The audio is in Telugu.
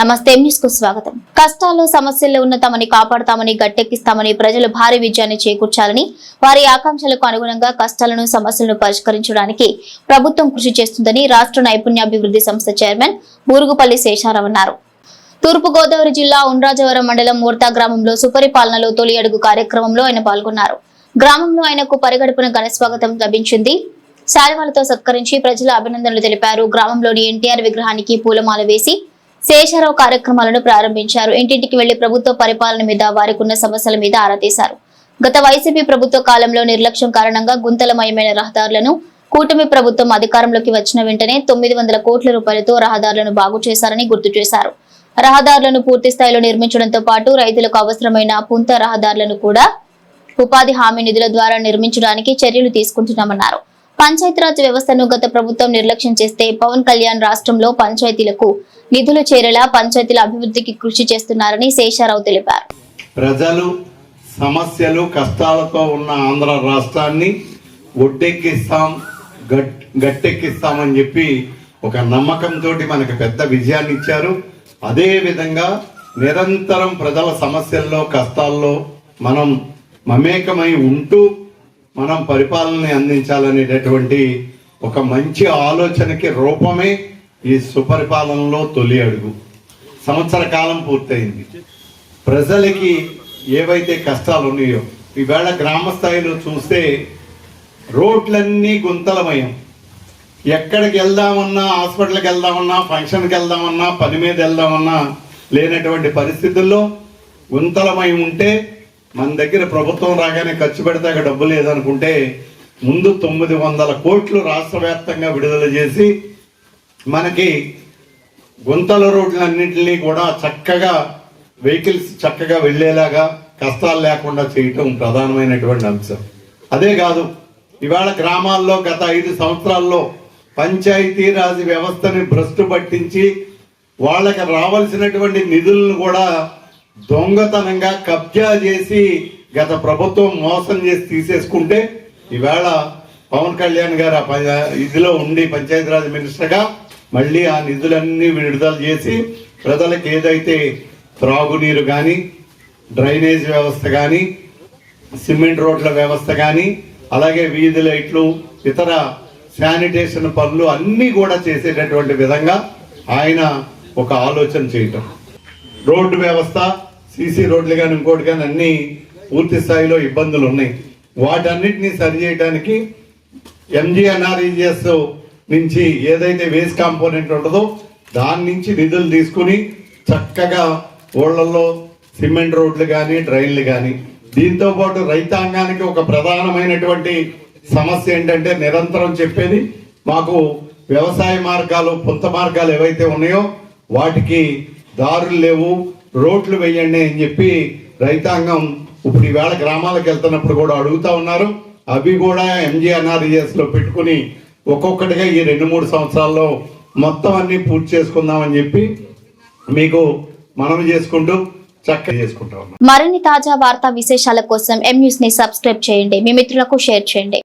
నమస్తే న్యూస్కు స్వాగతం. కష్టాల్లో సమస్యల్లో ఉన్న తమని కాపాడతామని గట్టెక్కిస్తామని ప్రజలు భారీ విజయాన్ని చేకూర్చాలని వారి ఆకాంక్షలకు అనుగుణంగా కష్టాలను సమస్యలను పరిష్కరించడానికి ప్రభుత్వం కృషి చేస్తుందని రాష్ట్ర నైపుణ్యాభివృద్ధి సంస్థ చైర్మన్ బూరుగుపల్లి శేషారావు అన్నారు. తూర్పుగోదావరి జిల్లా ఉండ్రాజవరం మండలం మూర్తా గ్రామంలో సుపరిపాలనలో తొలి అడుగు కార్యక్రమంలో ఆయన పాల్గొన్నారు. గ్రామంలో ఆయనకు పరిగడుపున ఘనస్వాగతం లభించింది. శాలువాలతో సత్కరించి ప్రజల అభినందనలు తెలిపారు. గ్రామంలోని ఎన్టీఆర్ విగ్రహానికి పూలమాల వేసి శేషారావు కార్యక్రమాలను ప్రారంభించారు. ఇంటింటికి వెళ్ళి ప్రభుత్వ పరిపాలన మీద వారికి ఉన్న సమస్యల మీద ఆరా తీశారు. గత వైసీపీ ప్రభుత్వ కాలంలో నిర్లక్ష్యం కారణంగా గుంతలమయమైన రహదారులను కూటమి ప్రభుత్వం అధికారంలోకి వచ్చిన వెంటనే తొమ్మిది వందల కోట్ల రూపాయలతో రహదారులను బాగు చేశారని గుర్తు చేశారు. రహదారులను పూర్తి స్థాయిలో నిర్మించడంతో పాటు రైతులకు అవసరమైన పుంత రహదారులను కూడా ఉపాధి హామీ నిధుల ద్వారా నిర్మించడానికి చర్యలు తీసుకుంటున్నామన్నారు. పంచాయతీరాజ్ వ్యవస్థను గత ప్రభుత్వం నిర్లక్ష్యం చేస్తే పవన్ కళ్యాణ్ రాష్ట్రంలో పంచాయతీలకు నిధులు చేరేలా పంచాయతీల అభివృద్ధికి కృషి చేస్తున్నారని శేషారావు తెలిపారు. ప్రజలు సమస్యలు కష్టాలతో ఉన్న ఆంధ్ర రాష్ట్రాన్ని ఒడ్డెక్కిస్తాం గట్ గట్టెక్కిస్తామని చెప్పి ఒక నమ్మకంతో మనకు పెద్ద విజయాన్ని ఇచ్చారు. అదే విధంగా నిరంతరం ప్రజల సమస్యల్లో కష్టాల్లో మనం మమేకమై ఉంటూ మనం పరిపాలనని అందించాలనేటటువంటి ఒక మంచి ఆలోచనకి రూపమే ఈ సుపరిపాలనలో తొలి అడుగు. సంవత్సర కాలం పూర్తయింది. ప్రజలకి ఏవైతే కష్టాలు ఉన్నాయో ఈవేళ గ్రామ స్థాయిలో చూస్తే రోడ్లన్నీ గుంతలమయం. ఎక్కడికి వెళ్దామన్నా హాస్పిటల్కి వెళ్దామన్నా ఫంక్షన్కి వెళ్దామన్నా పని మీద వెళ్దామన్నా లేనటువంటి పరిస్థితుల్లో గుంతలమై ఉంటే మన దగ్గర ప్రభుత్వం రాగానే ఖర్చు పెడతాక డబ్బు లేదనుకుంటే ముందు తొమ్మిది వందల కోట్లు రాష్ట్ర వ్యాప్తంగా విడుదల చేసి మనకి గుంతల రోడ్లన్నింటినీ కూడా చక్కగా వెహికల్స్ చక్కగా వెళ్ళేలాగా కష్టాలు లేకుండా చేయటం ప్రధానమైనటువంటి అంశం. అదే కాదు ఇవాళ గ్రామాల్లో గత ఐదు సంవత్సరాల్లో పంచాయతీరాజ్ వ్యవస్థని భ్రష్టు పట్టించి వాళ్ళకి రావాల్సినటువంటి నిధులను కూడా దొంగతనంగా కబ్జా చేసి గత ప్రభుత్వం మోసం చేసి తీసేసుకుంటే ఈవేళ పవన్ కళ్యాణ్ గారు ఆ ప- ఇదిలో ఉండి పంచాయతీరాజ్ మినిస్టర్గా మళ్ళీ ఆ నిధులన్నీ విడుదల చేసి ప్రజలకు ఏదైతే త్రాగునీరు కానీ డ్రైనేజ్ వ్యవస్థ కానీ సిమెంట్ రోడ్ల వ్యవస్థ కానీ అలాగే వీధి లైట్లు ఇతర శానిటేషన్ పనులు అన్నీ కూడా చేసేటటువంటి విధంగా ఆయన ఒక ఆలోచన చేయటం. రోడ్డు వ్యవస్థ సీసీ రోడ్లు కానీ ఇంకోటి కానీ అన్ని పూర్తి స్థాయిలో ఇబ్బందులు ఉన్నాయి. వాటన్నిటిని సరి చేయడానికి ఎంజీఎన్ఆర్ఈజిఎస్ నుంచి ఏదైతే వేస్ట్ కాంపోనెంట్ ఉంటుందో దాని నుంచి నిధులు తీసుకుని చక్కగా ఊళ్ళల్లో సిమెంట్ రోడ్లు కానీ డ్రైన్లు కానీ దీంతో పాటు రైతాంగానికి ఒక ప్రధానమైనటువంటి సమస్య ఏంటంటే నిరంతరం చెప్పేది మాకు వ్యవసాయ మార్గాలు పొంత మార్గాలు ఏవైతే ఉన్నాయో వాటికి దారులు లేవు రోడ్లు వేయండి అని చెప్పి రైతాంగం ఇప్పుడు ఈవేళ గ్రామాలకు వెళ్తున్నప్పుడు కూడా అడుగుతా ఉన్నారు. అవి కూడా ఎంజీఎన్ఆర్ఈఎస్లో పెట్టుకుని ఒక్కొక్కటిగా ఈ రెండు మూడు సంవత్సరాల్లో మొత్తం అన్ని పూర్తి చేసుకుందామని చెప్పి మీకు మనవి చేసుకుంటూ చక్కగా చేసుకుంటా మరిన్ని తాజా వార్తా విశేషాల కోసం ఎం న్యూస్ని సబ్స్క్రైబ్ చేయండి. మీ మిత్రులకు షేర్ చేయండి.